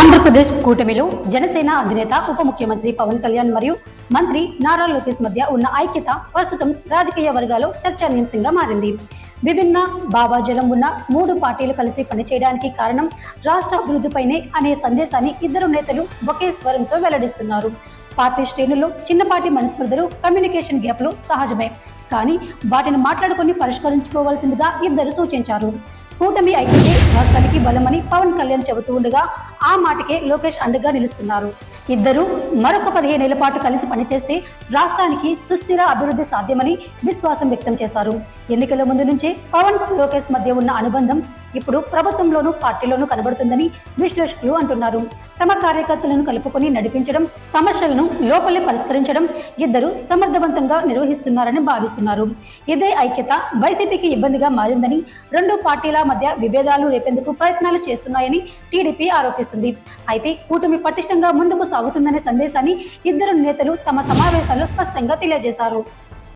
ఆంధ్రప్రదేశ్ కూటమిలో జనసేన అధినేత ఉప ముఖ్యమంత్రి పవన్ కళ్యాణ్ మరియు మంత్రి నారా లోకేష్ మధ్య ఉన్న ఐక్యత ప్రస్తుతం రాజకీయ వర్గాల్లో చర్చానీయాంశంగా మారింది. విభిన్న భావాజలం ఉన్న మూడు పార్టీలు కలిసి పనిచేయడానికి కారణం రాష్ట్ర అభివృద్ధిపైనే అనే సందేశాన్ని ఇద్దరు నేతలు ఒకే స్వరంతో వెల్లడిస్తున్నారు. పార్టీ శ్రేణుల్లో చిన్నపాటి మనస్పర్ధలు కమ్యూనికేషన్ గ్యాప్లు సహజమే. కానీ వాటిని మాట్లాడుకొని పరిష్కరించుకోవాల్సిందిగా ఇద్దరు సూచించారు. కూటమి ఐక్యతే రాష్ట్రానికి బలమని పవన్ కళ్యాణ్ చెబుతూ ఉండగా ఆ మాటకే లోకేష్ అండగా నిలుస్తున్నారు. ఇద్దరు మరొక పదిహేనేళ్ళ పాటు కలిసి పనిచేస్తే రాష్ట్రానికి సుస్థిర అభివృద్ధి సాధ్యమని విశ్వాసం వ్యక్తం చేశారు. ఎన్నికల ముందు నుంచే పవన్ లోకేష్ మధ్య ఉన్న అనుబంధం ఇప్పుడు ప్రభుత్వంలోనూ పార్టీలోనూ కనబడుతుందని విశ్లేషకులు అంటున్నారు. తమ కార్యకర్తలను కలుపుకొని నడిపించడం సమస్యలను లోపలే పరిష్కరించడం ఇద్దరు సమర్థవంతంగా నిర్వహిస్తున్నారని భావిస్తున్నారు. ఇదే ఐక్యత వైసీపీకి ఇబ్బందిగా మారిందని రెండు పార్టీల మధ్య విభేదాలు రేపేందుకు ప్రయత్నాలు చేస్తున్నాయని టీడీపీ ఆరోపిస్తుంది. అయితే కూటమి పటిష్టంగా ముందుకు సాగుతుందనే సందేశాన్ని ఇద్దరు నేతలు తమ సమావేశాల్లో స్పష్టంగా తెలియజేశారు.